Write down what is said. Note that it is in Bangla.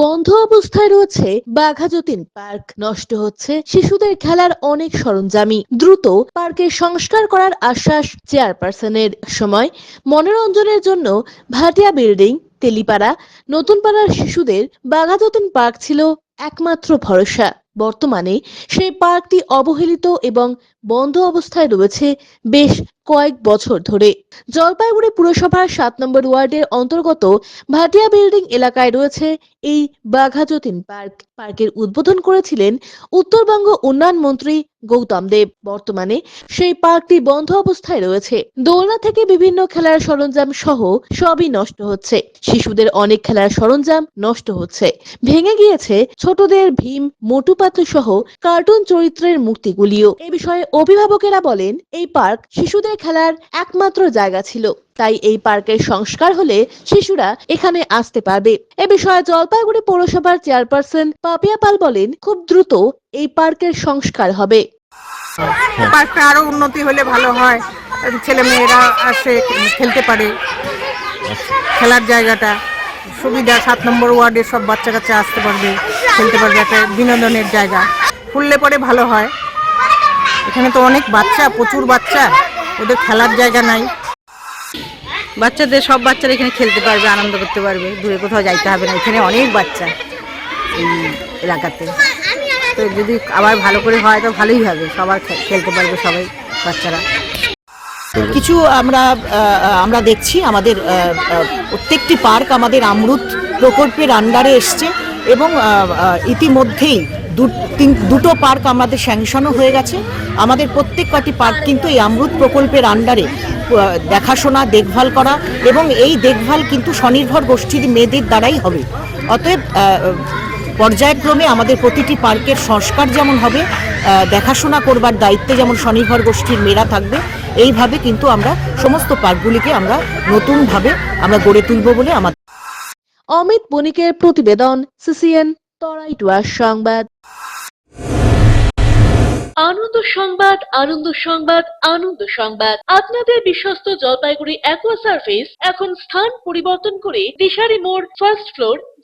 বন্ধ অবস্থায় রয়েছে বাঘাযতীন পার্ক। নষ্ট হচ্ছে শিশুদের খেলার অনেক সরঞ্জামই। দ্রুত পার্কের সংস্কার করার আশ্বাস চেয়ারপারসনের। সময় মনোরঞ্জনের জন্য ভাটিয়া বিল্ডিং, তেলিপাড়া। নতুন পাড়ার শিশুদের বাঘাযতীন পার্ক ছিল একমাত্র ভরসা। বর্তমানে সেই পার্কটি অবহেলিত এবং বন্ধ অবস্থায় রয়েছে বেশ কয়েক বছর ধরে। জলপাইগুড়ি পুরসভার সাত নম্বর ওয়ার্ডের অন্তর্গত ভাটিয়া বিল্ডিং এলাকায় রয়েছে এই বাঘাযতীন পার্ক। পার্কের উদ্বোধন করেছিলেন উত্তরবঙ্গ উন্নয়ন মন্ত্রী গৌতম দেব। বর্তমানে সেই পার্কটি বন্ধ অবস্থায় রয়েছে। দোলনা থেকে বিভিন্ন খেলার সরঞ্জাম সহ সবই নষ্ট হচ্ছে। শিশুদের অনেক খেলার সরঞ্জাম নষ্ট হচ্ছে। ভেঙে গিয়েছে ছোটদের ভীম, মোটু পাতলু সহ কার্টুন চরিত্রের মূর্তিগুলিও। এ বিষয়ে অভিভাবকেরা বলেন, এই পার্ক শিশুদের খেলার একমাত্র জায়গা ছিল। তাই এই পার্কের সংস্কার হলে শিশুরা এখানে আসতে পারবে। এ বিষয়ে জলপাইগুড়ি পৌরসভার চেয়ারপারসন পাপিয়া পাল বলেন, খুব দ্রুত এই পার্কের সংস্কার হবে। পার্কটা আরও উন্নতি হলে ভালো হয়। ছেলে মেয়েরা আসে, খেলতে পারে। খেলার জায়গাটা সুবিধা, সাত নম্বর ওয়ার্ডে সব বাচ্চা কাচ্চা আসতে পারবে, খেলতে পারবে, একটা বিনোদনের জায়গা। খুললে পরে ভালো হয়। এখানে তো অনেক বাচ্চা, প্রচুর বাচ্চা। ওদের খেলার জায়গা নাই। বাচ্চাদের, সব বাচ্চারা এখানে খেলতে পারবে, আনন্দ করতে পারবে। দূরে কোথাও যাইতে হবে না, এখানে অনেক বাচ্চা এই এলাকাতে। তো যদি আবার ভালো করে হয়, তো ভালোই হবে। সবার খেলতে পারবে সবাই, বাচ্চারা। কিছু আমরা আমরা দেখছি, আমাদের প্রত্যেকটি পার্ক আমাদের আমরুত প্রকল্পের আন্ডারে এসছে এবং ইতিমধ্যেই দু- তিন- দুটো পার্ক আমাদের স্যাংশনও হয়ে গেছে। আমাদের প্রত্যেক কটি পার্ক কিন্তু এই আমরুত প্রকল্পের আন্ডারে দেখাশোনা, দেখভাল করা এবং এই দেখভাল কিন্তু স্বনির্ভর গোষ্ঠীর মেয়েদের দ্বারাই হবে। অতএব পর্যায়ক্রমে আমাদের প্রতিটি পার্কের সংস্কার যেমন হবে দেখাশোনা করবার দায়িত্বে যেমন স্বনির্ভর গোষ্ঠীর মেয়েরা থাকবে, এইভাবে কিন্তু আমরা সমস্ত পার্কগুলিকে আমরা নতুনভাবে আমরা গড়ে তুলব বলে আমাদের অমিত বণিকের প্রতিবেদন সিসিএন তরাইটুয়ার সংবাদ। আনন্দ সংবাদ আনন্দ সংবাদ আনন্দ সংবাদ। আপনাদের বিশ্বস্ত জলপাইগুড়ি অ্যাকোয়া সার্ভিস এখন স্থান পরিবর্তন করে দিশারি মোড় ফার্স্ট ফ্লোর